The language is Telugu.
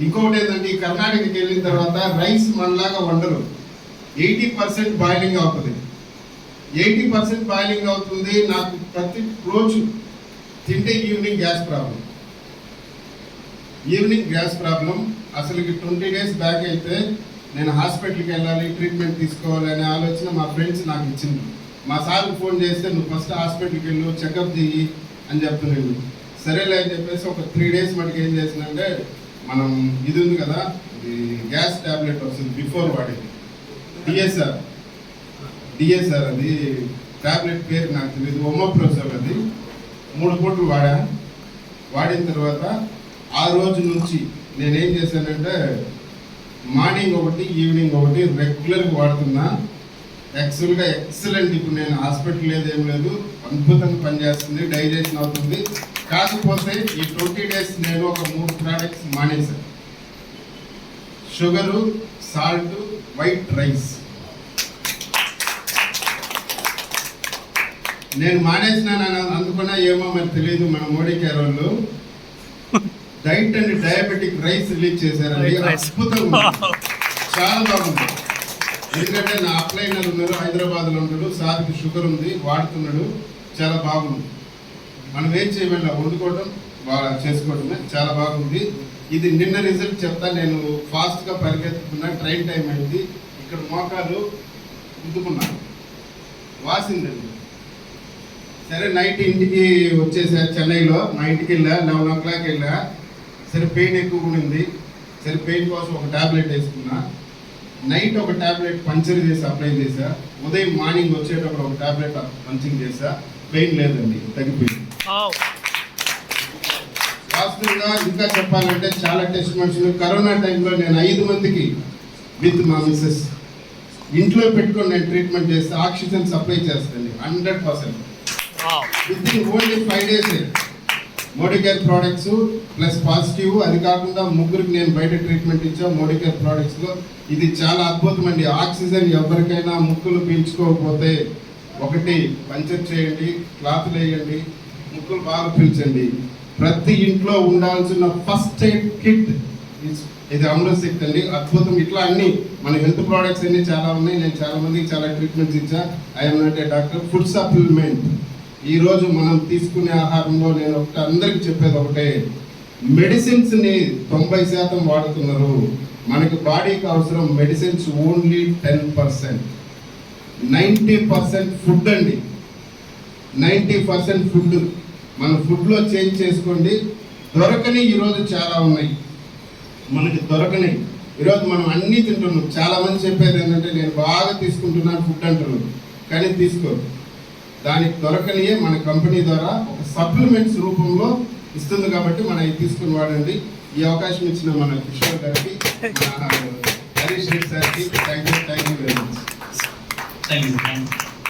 ఇంకొకటి ఏంటంటే ఈ కర్ణాటకకి వెళ్ళిన తర్వాత రైస్ మనలాగా వండరు. ఎయిటీ పర్సెంట్ బాయిలింగ్ అవుతుంది. ఎయిటీ పర్సెంట్ బాయిలింగ్ అవుతుంది నాకు ప్రతి రోజు తింటే evening gas problem. Evening gas problem. అసలు ట్వంటీ డేస్ బ్యాక్ అయితే నేను హాస్పిటల్కి వెళ్ళాలి ట్రీట్మెంట్ తీసుకోవాలి అనే ఆలోచన మా ఫ్రెండ్స్ నాకు ఇచ్చింది. మా సార్కి ఫోన్ చేస్తే నువ్వు ఫస్ట్ హాస్పిటల్కి వెళ్ళు చెకప్ చెయ్యి అని చెప్తున్నాను సరేలే అని చెప్పేసి ఒక త్రీ డేస్ మటుకు ఏం చేసినంటే మనం ఇది ఉంది కదా ఇది గ్యాస్ ట్యాబ్లెట్ వస్తుంది బిఫోర్ వాడేది. డిఎస్ఆర్ డిఎస్ఆర్ అది ట్యాబ్లెట్ పేరు నాకు తెలియదు ఒమోప్రోసల్ అది. మూడు పూటలు వాడా. వాడిన తర్వాత ఆ రోజు నుంచి నేనేం చేశానంటే మార్నింగ్ ఒకటి ఈవినింగ్ ఒకటి రెగ్యులర్గా వాడుతున్నా. యాక్చువల్గా ఎక్సలెంట్ ఇప్పుడు నేను హాస్పిటల్ లేదు ఏం లేదు అద్భుతంగా పనిచేస్తుంది డైజెషన్ అవుతుంది. కాకపోతే ఈ ట్వంటీ డేస్ నేను ఒక మూడు ప్రోడక్ట్స్ మానేశాను షుగరు సాల్ట్ వైట్ రైస్. నేను మానేసినాను అందుకున్నా ఏమో మరి తెలియదు మన మోడీ కేర్ వాళ్ళు. Diet and diabetic rice release చేశారండి. అద్భుతంగా. చాలా బాగుంది. ఎందుకంటే నా అప్లైనర్ ఉన్నారు హైదరాబాద్లో సార్కి షుగర్ ఉంది వాడుతున్నాడు. చాలా బాగుంది. మనం ఏం చేయమని వండుకోవడం బాగా చేసుకోవడమే చాలా బాగుంది. ఇది నిన్న రిజల్ట్ చెప్తా నేను ఫాస్ట్గా పరిగెత్తుకున్నా ట్రైన్ టైం అయింది. ఇక్కడ మోకాలు ఉద్దుకున్నాను వాసిందండి. సరే నైట్ ఇంటికి వచ్చేసా చెన్నైలో. మా ఇంటికి వెళ్ళా లెవెన్ ఓ క్లాక్ వెళ్ళా. సరే పెయిన్ ఎక్కువ ఉంది. సరే పెయిన్ కోసం ఒక టాబ్లెట్ వేసుకున్నా. నైట్ ఒక టాబ్లెట్ పంచర్ చేసి అప్లై చేశా. ఉదయం మార్నింగ్ వచ్చేటప్పుడు ఒక టాబ్లెట్ పంచింగ్ చేశా. పెయిన్ లేదండి తగ్గిపోయింది. వాస్తవంగా ఇంకా చెప్పాలంటే చాలా టెస్ట్ మనుషులు. కరోనా టైంలో నేను ఐదు మందికి విత్ మా మిస్సెస్. ఇంట్లో పెట్టుకొని నేను ట్రీట్మెంట్ చేస్తే ఆక్సిజన్ సప్లై చేస్తాను hundred percent. With in only five days. Modicare products plus positive అది కాకుండా ముగ్గురికి నేను బయట ట్రీట్మెంట్ ఇచ్చా మోడికేర్ ప్రోడక్ట్స్లో ప్రోడక్ట్స్ ఇది చాలా అద్భుతం అండి. ఆక్సిజన్ ఎవరికైనా ముక్కులు పీల్చుకోకపోతే ఒకటి పంచర్ చేయండి క్లాత్ వేయండి ముక్కులు బాగా పీల్చండి. ప్రతి ఇంట్లో ఉండాల్సిన ఫస్ట్ ఎయిడ్ కిట్ ఇది అమృతశక్తి అండి. అద్భుతం. ఇట్లా అన్ని మన హెల్త్ ప్రోడక్ట్స్ అన్ని చాలా ఉన్నాయి. నేను చాలా మందికి చాలా ట్రీట్మెంట్స్ ఇచ్చా. I'm not a doctor food supplement ఈరోజు మనం తీసుకునే ఆహారంలో నేను ఒకటి అందరికి చెప్పేది ఒకటే. మెడిసిన్స్ని తొంభై శాతం వాడుతున్నారు. మనకి బాడీకి అవసరం medicines only ten percent. Ninety percent food అండి. Ninety percent food. మన ఫుడ్లో చేంజ్ చేసుకోండి. దొరకని ఈరోజు చాలా ఉన్నాయి. మనకి దొరకని ఈరోజు మనం అన్నీ తింటున్నాం. చాలామంది చెప్పేది ఏంటంటే నేను బాగా తీసుకుంటున్నాను ఫుడ్ అంటున్నారు. కానీ తీసుకోరు. దానికి దొరకనియే మన కంపెనీ ద్వారా ఒక సప్లిమెంట్స్ రూపంలో ఇస్తుంది కాబట్టి మనం ఇది తీసుకుని వాడండి. ఈ అవకాశం ఇచ్చిన మన కిషోర్ గారికి